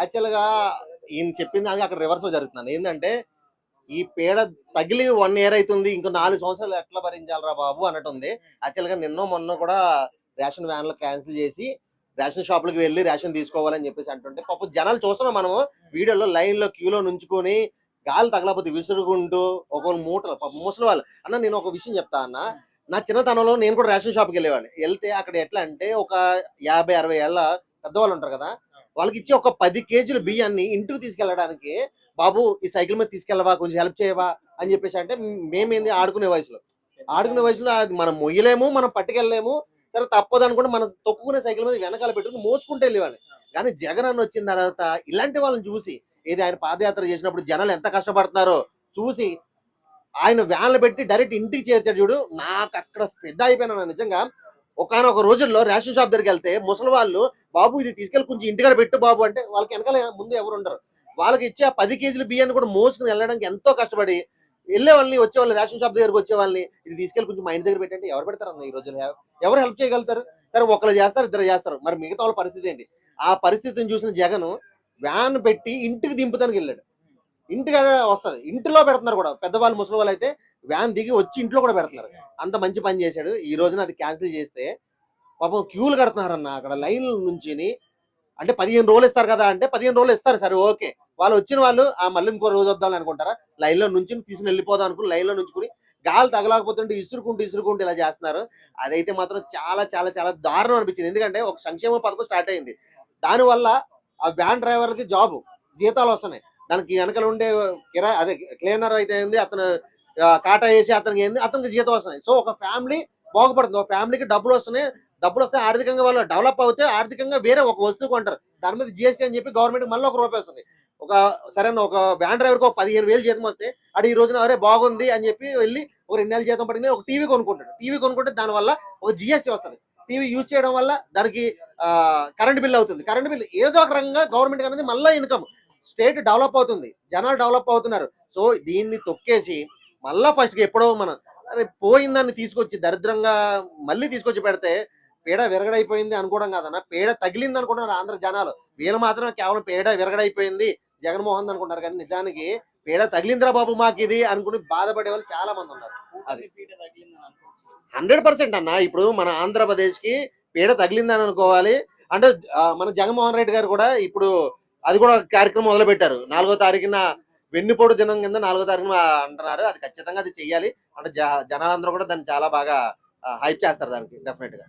యాక్చువల్గా ఈయన చెప్పింది దానికి అక్కడ రివర్స్ జరుగుతున్నాను ఏంటంటే ఈ పేడ తగిలి వన్ ఇయర్ అవుతుంది ఇంకో నాలుగు సంవత్సరాలు ఎట్లా భరించాలరా బాబు అన్నట్టుంది. యాక్చువల్గా నిన్న మొన్న కూడా రేషన్ వ్యాన్లు క్యాన్సిల్ చేసి రేషన్ షాపులకు వెళ్ళి రేషన్ తీసుకోవాలని చెప్పేసి అంటుంటే పాపం జనాలు చూస్తున్నాం మనము వీడియోలో లైన్లో క్యూలో నుంచుకొని గాలి తగలపోతే విసురుకుంటూ ఒక మూటలు పాప ముసలి వాళ్ళు. అన్న నేను ఒక విషయం చెప్తా అన్న. నా చిన్నతనంలో నేను కూడా రేషన్ షాప్కి వెళ్ళేవాడిని. వెళ్తే అక్కడ ఎట్లా అంటే ఒక యాభై అరవై ఏళ్ళ పెద్దవాళ్ళు ఉంటారు కదా వాళ్ళకి ఇచ్చి ఒక పది కేజీల బియ్యాన్ని ఇంటికి తీసుకెళ్ళడానికి బాబు ఈ సైకిల్ మీద తీసుకెళ్ళవా? కొంచెం హెల్ప్ చేయవా? అని చెప్పేసి అంటే మేమేంది ఆడుకునే వయసులో. ఆడుకునే వయసులో అది మనం మొయ్యలేము మనం పట్టుకెళ్ళలేము. సరే తప్పదు అనుకుంటే మనం తొక్కుకునే సైకిల్ మీద వెనకాల పెట్టుకుని మోసుకుంటూ వెళ్ళేవాడిని కానీ జగన్ అన్న వచ్చిన తర్వాత ఇలాంటి వాళ్ళని చూసి ఏది ఆయన పాదయాత్ర చేసినప్పుడు జనాలు ఎంత కష్టపడుతున్నారో చూసి ఆయన వ్యాన్లు పెట్టి డైరెక్ట్ ఇంటికి చేర్చాడు చూడు. నాకు అక్కడ పెద్ద అయిపోయినా నిజంగా. ఒకనొక రోజుల్లో రేషన్ షాప్ దగ్గరికి వెళ్తే ముసలి వాళ్ళు బాబు ఇది తీసుకెళ్ళి కొంచెం ఇంటికాడ పెట్టు బాబు అంటే వాళ్ళకి వెనకాల ముందు ఎవరు ఉండరు. వాళ్ళకి ఇచ్చే ఆ పది కేజీల బియ్యాన్ని కూడా మోసుకుని వెళ్ళడానికి ఎంతో కష్టపడి వెళ్ళే వాళ్ళని వచ్చే వాళ్ళని రేషన్ షాప్ దగ్గరకు వచ్చే వాళ్ళని ఇది తీసుకెళ్ళి కొంచెం మా ఇంటి దగ్గర పెట్టంటే ఎవరు పెడతారన్న ఈ రోజుల్లో? ఎవరు హెల్ప్ చేయగలుగుతారు? సరే ఒకరు చేస్తారు ఇద్దరు చేస్తారు. మరి మిగతా వాళ్ళ పరిస్థితి ఏంటి? ఆ పరిస్థితిని చూసిన జగన్ వ్యాన్ పెట్టి ఇంటికి దింపుతానికి వెళ్ళాడు. ఇంటికి వస్తుంది ఇంటిలో పెడుతున్నారు కూడా. పెద్దవాళ్ళు ముసలి వాళ్ళు అయితే వ్యాన్ దిగి వచ్చి ఇంట్లో కూడా పెడుతున్నారు. అంత మంచి పని చేశాడు. ఈ రోజున అది క్యాన్సిల్ చేస్తే పాపం క్యూలు కడుతున్నారన్న. అక్కడ లైన్ నుంచి అంటే పదిహేను రోజులు ఇస్తారు కదా అంటే పదిహేను రోజులు ఇస్తారు. సరే ఓకే. వాళ్ళు వచ్చిన వాళ్ళు ఆ మళ్ళీ ఇంకో రోజు వద్దాం అనుకుంటారా? లైన్లో నుంచి తీసుకుని వెళ్ళిపోదాం అనుకుని లైన్లో నుంచుకుని గాలి తగలకపోతుంటే ఇసురుకుంటూ ఇసురుకుంటూ ఇలా చేస్తున్నారు. అదైతే మాత్రం చాలా చాలా చాలా దారుణం అనిపించింది. ఎందుకంటే ఒక సంక్షేమ పథకం స్టార్ట్ అయింది. దానివల్ల ఆ వ్యాన్ డ్రైవర్కి జాబ్ జీతాలు వస్తున్నాయి. దానికి వెనకాల ఉండే కిరా అదే క్లీనర్ అయితే ఏంది అతను కాటా వేసి అతనికి ఏంది అతనికి జీతం వస్తున్నాయి. సో ఒక ఫ్యామిలీ బాగుపడుతుంది. ఒక ఫ్యామిలీకి డబ్బులు వస్తున్నాయి. డబ్బులు వస్తే ఆర్థికంగా వాళ్ళు డెవలప్ అవుతే ఆర్థికంగా వేరే ఒక వస్తువు కొంటారు. దాని మీద జిఎస్టీ అని చెప్పి గవర్నమెంట్ మళ్ళీ ఒక రూపాయి వస్తుంది. ఒక సరైన ఒక వ్యాన్ డ్రైవర్కి ఒక పదిహేను వేలు జీతం వస్తే అటు ఈ రోజున అరే బాగుంది అని చెప్పి వెళ్ళి ఒక రెండు నెలల జీతం పడింది ఒక టీవీ కొనుక్కుంటాడు. టీవీ కొనుక్కుంటే దానివల్ల ఒక జిఎస్టీ వస్తుంది. టీవీ యూజ్ చేయడం వల్ల దానికి కరెంట్ బిల్ అవుతుంది. కరెంట్ బిల్ ఏదో ఒక రకంగా గవర్నమెంట్ అనేది మళ్ళీ ఇన్కమ్ స్టేట్ డెవలప్ అవుతుంది. జనాలు డెవలప్ అవుతున్నారు. సో దీన్ని తొక్కేసి మళ్ళీ ఫస్ట్ ఎప్పుడో మనం అరే పోయిందాన్ని తీసుకొచ్చి దరిద్రంగా మళ్ళీ తీసుకొచ్చి పెడితే పేడ విరగడైపోయింది అనుకోవడం కాదన్న పేడ తగిలింది అనుకుంటున్నారు ఆంధ్ర జనాలు. వీళ్ళు మాత్రం కేవలం పేడ విరగడైపోయింది జగన్మోహన్ అనుకుంటారు కానీ నిజానికి పేడ తగిలిందిరా బాబు మాకు ఇది అనుకుని బాధపడే వాళ్ళు చాలా మంది ఉన్నారు. అది. హండ్రెడ్ పర్సెంట్ అన్న ఇప్పుడు మన ఆంధ్రప్రదేశ్కి పీడ తగిలిందని అనుకోవాలి. అంటే మన జగన్మోహన్ రెడ్డి గారు కూడా ఇప్పుడు అది కూడా కార్యక్రమం మొదలు పెట్టారు నాలుగో తారీఖున వెన్నుపోటు దినం కింద నాలుగో తారీఖున అంటున్నారు. అది ఖచ్చితంగా అది చెయ్యాలి. అంటే జనాలందరూ కూడా దాన్ని చాలా బాగా హైప్ చేస్తారు దానికి డెఫినెట్గా